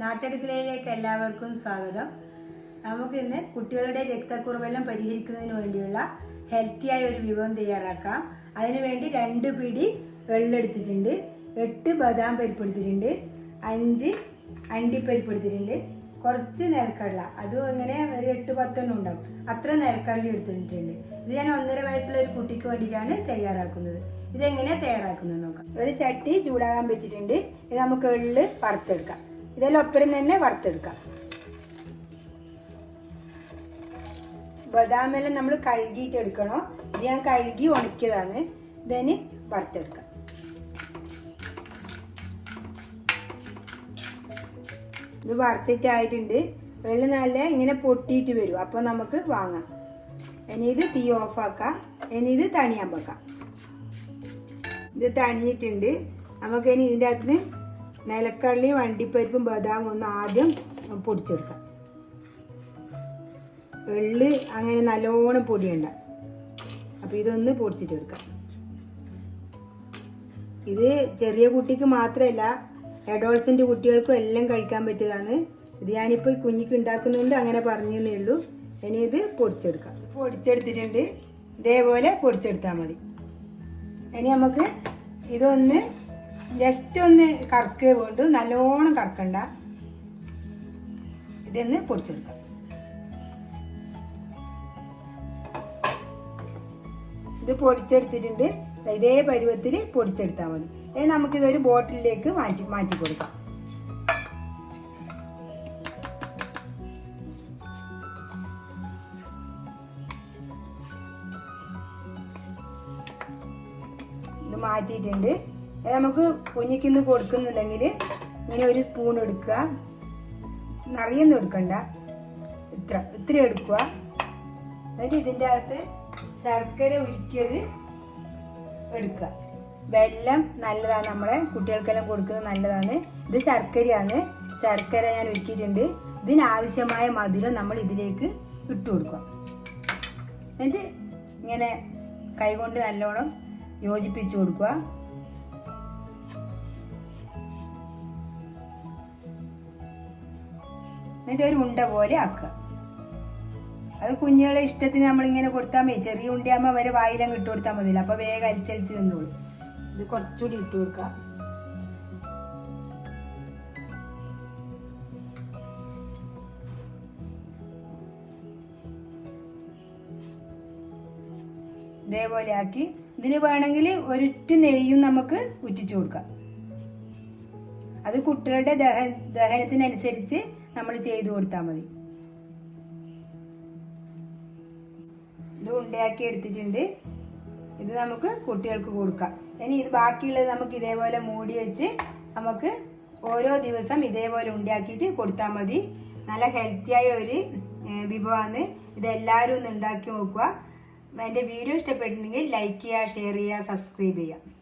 നാട്ടടുക്കളയിലേക്ക് എല്ലാവർക്കും സ്വാഗതം. നമുക്ക് ഇന്ന് കുട്ടികളുടെ രക്തക്കുറവെല്ലാം പരിഹരിക്കുന്നതിന് വേണ്ടിയുള്ള ഹെൽത്തിയായ ഒരു വിഭവം തയ്യാറാക്കാം. അതിനുവേണ്ടി രണ്ട് പിടി വെള്ളെടുത്തിട്ടുണ്ട് എട്ട് ബദാം പരിപ്പ് എടുത്തിട്ടുണ്ട്. അഞ്ച് അണ്ടിപ്പരിപ്പ് എടുത്തിട്ടുണ്ട്. കുറച്ച് നെൽക്കടല അതും അങ്ങനെ ഒരു എട്ട് പത്തെണ്ണം ഉണ്ടാവും. അത്ര നെൽക്കടല എടുത്തിട്ടുണ്ട്. ഇത് ഞാൻ ഒന്നര വയസ്സുള്ള ഒരു കുട്ടിക്ക് വേണ്ടിയിട്ടാണ് തയ്യാറാക്കുന്നത്. ഇതെങ്ങനെയാണ് തയ്യാറാക്കുന്നത് നോക്കാം. ഒരു ചട്ടി ചൂടാകാൻ വെച്ചിട്ടുണ്ട്. ഇത് നമുക്ക് എള്ള് വറുത്തെടുക്കാം. ഇതെല്ലാം ഒപ്പരം തന്നെ വറുത്തെടുക്കാം. ബദാമെല്ലാം നമ്മൾ കഴുകിയിട്ട് എടുക്കണോ. ഇത് ഞാൻ കഴുകി ഉണക്കിയതാണ്. ഇതിന് വറുത്തെടുക്കാം. ഇത് വറുത്തിട്ടായിട്ടുണ്ട് വെള്ളം നല്ല ഇങ്ങനെ പൊട്ടിയിട്ട് വരും. അപ്പോൾ നമുക്ക് വാങ്ങാം. ഇനി ഇത് തീ ഓഫാക്കാം ഇനി ഇത് തണിയാൻ വെക്കാം. ഇത് തണിഞ്ഞിട്ടുണ്ട്. നമുക്ക് ഇനി ഇതിന്റെ അകത്ത് നിലക്കടലയും വണ്ടിപ്പരിപ്പും ബദാമും ഒന്ന് ആദ്യം പൊടിച്ചെടുക്കാം. എള്ള് അങ്ങനെ നല്ലോണം പൊടിയുണ്ട. അപ്പോൾ ഇതൊന്ന് പൊടിച്ചിട്ടെടുക്കാം. ഇത് ചെറിയ കുട്ടിക്ക് മാത്രമല്ല എഡോൾസിന്റെ കുട്ടികൾക്കും എല്ലാം കഴിക്കാൻ പറ്റിയതാണ്. ഇത് ഞാനിപ്പോൾ ഈ കുഞ്ഞിക്ക് ഉണ്ടാക്കുന്നുണ്ട് അങ്ങനെ പറഞ്ഞേ ഉള്ളൂ. ഇനി ഇത് പൊടിച്ചെടുക്കാം. പൊടിച്ചെടുത്തിട്ടുണ്ട്. ഇതേപോലെ പൊടിച്ചെടുത്താൽ മതി. ഇനി നമുക്ക് ഇതൊന്ന് ജസ്റ്റ് ഒന്ന് കറക്കേ വേണ്ടു നല്ലോണം കറക്കണ്ട. ഇതൊന്ന് പൊടിച്ചെടുക്കാം. ഇത് പൊടിച്ചെടുത്തിട്ടുണ്ട്. ഇതേ പരുവത്തിൽ പൊടിച്ചെടുത്താൽ മതി. ഇനി നമുക്കിതൊരു ബോട്ടിലേക്ക് മാറ്റി മാറ്റി കൊടുക്കാം. മാറ്റിയിട്ടുണ്ട്. നമുക്ക് കുഞ്ഞിക്കിന്ന് കൊടുക്കുന്നുണ്ടെങ്കിൽ ഇങ്ങനെ ഒരു സ്പൂൺ എടുക്കുക. നിറയൊന്നും എടുക്കണ്ട. ഇത്ര ഇത്ര എടുക്കുക. എന്നിട്ട് ഇതിന്റെ അകത്ത് ശർക്കര ഉരുക്കിയത് എടുക്കുക. വെല്ലം നല്ലതാണ്. നമ്മളെ കുട്ടികൾക്കെല്ലാം കൊടുക്കുന്നത് നല്ലതാണ്. ഇത് ശർക്കരയാണ്. ശർക്കര ഞാൻ ഉരുക്കിയിട്ടുണ്ട്. ഇതിനാവശ്യമായ മധുരം നമ്മൾ ഇതിലേക്ക് ഇട്ട് കൊടുക്കുക. എന്നിട്ട് ഇങ്ങനെ കൈകൊണ്ട് നല്ലോണം യോജിപ്പിച്ച് കൊടുക്കുക. എന്നിട്ട് ഒരു ഉണ്ട പോലെ ആക്കുക. അത് കുഞ്ഞുങ്ങളെ ഇഷ്ടത്തിന് നമ്മളിങ്ങനെ കൊടുത്താൽ മതി. ചെറിയ ഉണ്ടിയാകുമ്പോൾ അവരെ വായിലങ്ങ് ഇട്ട് കൊടുത്താൽ മതിയില്ല. അപ്പോൾ വേഗം അലിച്ചലിച്ച് നിന്നോളൂ ഇത് കുറച്ചുകൂടി ഇട്ട് കൊടുക്കുക ഇതേപോലെ ആക്കി. ഇതിന് വേണമെങ്കിൽ ഒരിറ്റ് നെയ്യും നമുക്ക് ഉറ്റിച്ചു കൊടുക്കാം. അത് കുട്ടികളുടെ ദഹ ദഹനത്തിനനുസരിച്ച് നമ്മൾ ചെയ്തു കൊടുത്താൽ മതി. ഇത് ഉണ്ടയാക്കി എടുത്തിട്ടുണ്ട്. ഇത് നമുക്ക് കുട്ടികൾക്ക് കൊടുക്കാം. ഇനി ഇത് ബാക്കിയുള്ളത് നമുക്ക് ഇതേപോലെ മൂടി വെച്ച് നമുക്ക് ഓരോ ദിവസം ഇതേപോലെ ഉണ്ടാക്കിയിട്ട് കൊടുത്താൽ മതി. നല്ല ഹെൽത്തിയായ ഒരു വിഭവമാണ്. ഇതെല്ലാവരും ഒന്ന് ഉണ്ടാക്കി നോക്കുക. എന്റെ വീഡിയോ ഇഷ്ടപ്പെട്ടിട്ടുണ്ടെങ്കിൽ ലൈക്ക് ചെയ്യുക ഷെയർ ചെയ്യുക സബ്സ്ക്രൈബ് ചെയ്യുക.